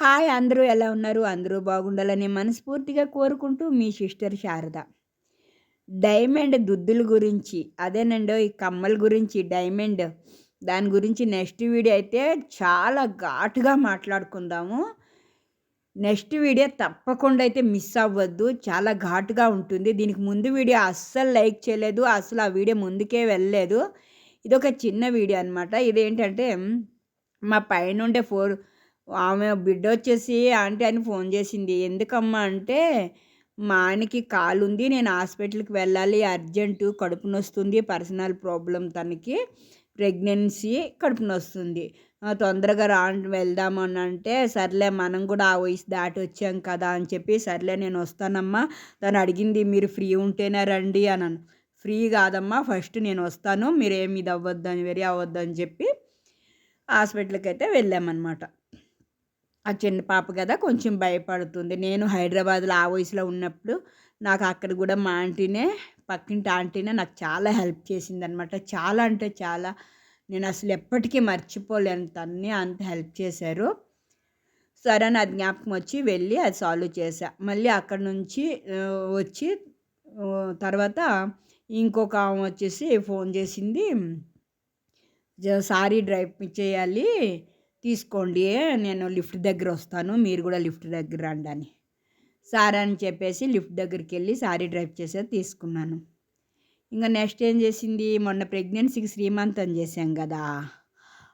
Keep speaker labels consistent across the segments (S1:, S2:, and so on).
S1: Hi అందరూ ఎలా ఉన్నారు? అందరూ బాగుండాలని మనస్ఫూర్తిగా కోరుకుంటూ మీ సిస్టర్ శారద. డైమండ్ దుద్దుల గురించి అదేనండి ఈ కమ్మల గురించి డైమండ్ దాని గురించి నెక్స్ట్ వీడియో అయితే చాలా ఘాటుగా మాట్లాడుకుందాము. నెక్స్ట్ వీడియో తప్పకుండా అయితే మిస్ అవ్వద్దు చాలా ఘాటుగా ఉంటుంది. దీనికి ముందు వీడియో అస్సలు లైక్ చేయలేదు అసలు ఆ వీడియో ముందుకే వెళ్ళలేదు. ఇది ఒక చిన్న వీడియో అనమాట ఇదేంటంటే మా పైన ఉండే ఫోర్ ఆమె బిడ్డ వచ్చేసి ఆంటీ అని ఫోన్ చేసింది. ఎందుకమ్మా అంటే మా ఆయనకి కాలు ఉంది నేను హాస్పిటల్కి వెళ్ళాలి అర్జెంటు కడుపు నొస్తుంది పర్సనల్ ప్రాబ్లం తనకి ప్రెగ్నెన్సీ కడుపు నొస్తుంది. తొందరగా రా వెళ్దామని అంటే సర్లే మనం కూడా ఆ వయసు దాటి వచ్చాం కదా అని చెప్పి సర్లే నేను వస్తానమ్మా తను అడిగింది మీరు ఫ్రీ ఉంటేనే రండి అన్నాను. ఫ్రీ కాదమ్మా ఫస్ట్ నేను వస్తాను మీరేమి ఇది ఇది అవ్వద్దని వెరీ అవ్వద్దు అని చెప్పి హాస్పిటల్కి అయితే వెళ్ళామన్నమాట. ఆ చిన్న పాప కదా కొంచెం భయపడుతుంది. నేను హైదరాబాద్లో ఆ వయసులో ఉన్నప్పుడు నాకు అక్కడ కూడా మా ఆంటీనే పక్కింటి ఆంటీనే నాకు చాలా హెల్ప్ చేసింది అనమాట చాలా అంటే చాలా. నేను అసలు ఎప్పటికీ మర్చిపోలేను తన్ని అంత హెల్ప్ చేశారు. సరే అని అది జ్ఞాపకం వచ్చి వెళ్ళి అది సాల్వ్ చేశా. మళ్ళీ అక్కడ నుంచి వచ్చి తర్వాత ఇంకొక ఆమె వచ్చేసి ఫోన్ చేసింది. సారీ డ్రైవ్ చేయాలి తీసుకోండి నేను లిఫ్ట్ దగ్గర వస్తాను మీరు కూడా లిఫ్ట్ దగ్గర రండి అని. సార్ అని చెప్పేసి లిఫ్ట్ దగ్గరికి వెళ్ళి సారీ డ్రైవ్ చేసేది తీసుకున్నాను. ఇంకా నెక్స్ట్ ఏం చేసింది? మొన్న ప్రెగ్నెన్సీకి శ్రీమంతం చేశాం కదా.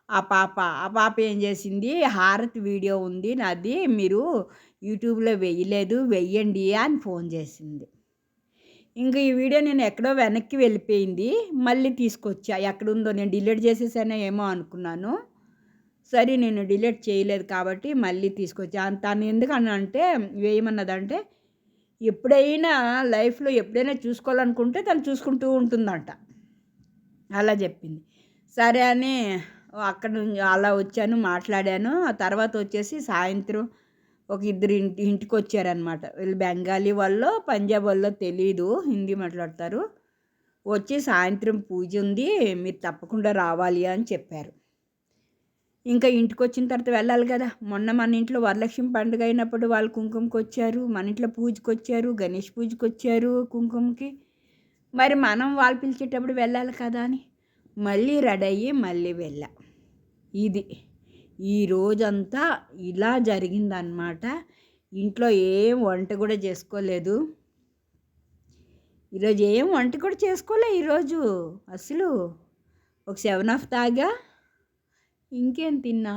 S1: ఆ పాప ఆ పాప ఏం చేసింది? హారతి వీడియో ఉంది నాది మీరు యూట్యూబ్లో వెయ్యలేదు వెయ్యండి అని ఫోన్ చేసింది. ఇంకా ఈ వీడియో నేను ఎక్కడో వెనక్కి వెళ్ళిపోయింది మళ్ళీ తీసుకొచ్చా. ఎక్కడుందో నేను డిలీట్ చేసేసానో ఏమో అనుకున్నాను. సరే నేను డిలీట్ చేయలేదు కాబట్టి మళ్ళీ తీసుకొచ్చా. తను ఎందుకని అంటే వేయమన్నదంటే ఎప్పుడైనా లైఫ్లో ఎప్పుడైనా చూసుకోవాలనుకుంటే తను చూసుకుంటూ ఉంటుందంట. అలా చెప్పింది. సరే అని అక్కడ నుంచి అలా వచ్చాను మాట్లాడాను. ఆ తర్వాత వచ్చేసి సాయంత్రం ఒక ఇద్దరు ఇంటి ఇంటికి వచ్చారనమాట వీళ్ళు బెంగాలీ వాళ్ళు పంజాబ్ వాళ్ళు తెలియదు హిందీ మాట్లాడతారు. వచ్చి సాయంత్రం పూజ ఉంది మీరు తప్పకుండా రావాలి అని చెప్పారు. ఇంకా ఇంటికి వచ్చిన తర్వాత వెళ్ళాలి కదా. మొన్న మన ఇంట్లో వరలక్ష్మి పండుగ అయినప్పుడు వాళ్ళు కుంకుమకి వచ్చారు మన ఇంట్లో పూజకి వచ్చారు గణేష్ పూజకి వచ్చారు కుంకుమకి. మరి మనం వాళ్ళు పిలిచేటప్పుడు వెళ్ళాలి కదా అని. మళ్ళీ రెడీ అయ్యి మళ్ళీ వెళ్ళా. ఇది. ఈ రోజంతా ఇలా జరిగిందనమాట ఇంట్లో ఏం వంట కూడా చేసుకోలేదు. ఈరోజు ఏం వంట కూడా చేసుకోలే ఈరోజు అసలు. ఒక సెవెన్ ఆఫ్ తాగా ఇంకేం తిన్నా?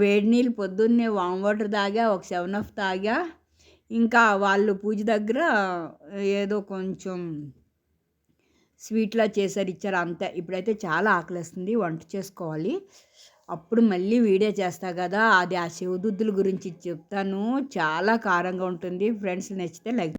S1: వేడి నీళ్ళు పొద్దున్నే వామ్ వాటర్ తాగా ఒక సెవెన్ అఫ్ తాగా. ఇంకా వాళ్ళు పూజ దగ్గర ఏదో కొంచెం స్వీట్లా చేశారు ఇచ్చారు అంతే. ఇప్పుడైతే చాలా ఆకలిస్తుంది వంట చేసుకోవాలి. అప్పుడు మళ్ళీ వీడియో చేస్తా కదా అది ఆ శివదుద్దుల గురించి చెప్తాను. చాలా కారంగా ఉంటుంది. ఫ్రెండ్స్ నచ్చితే లైక్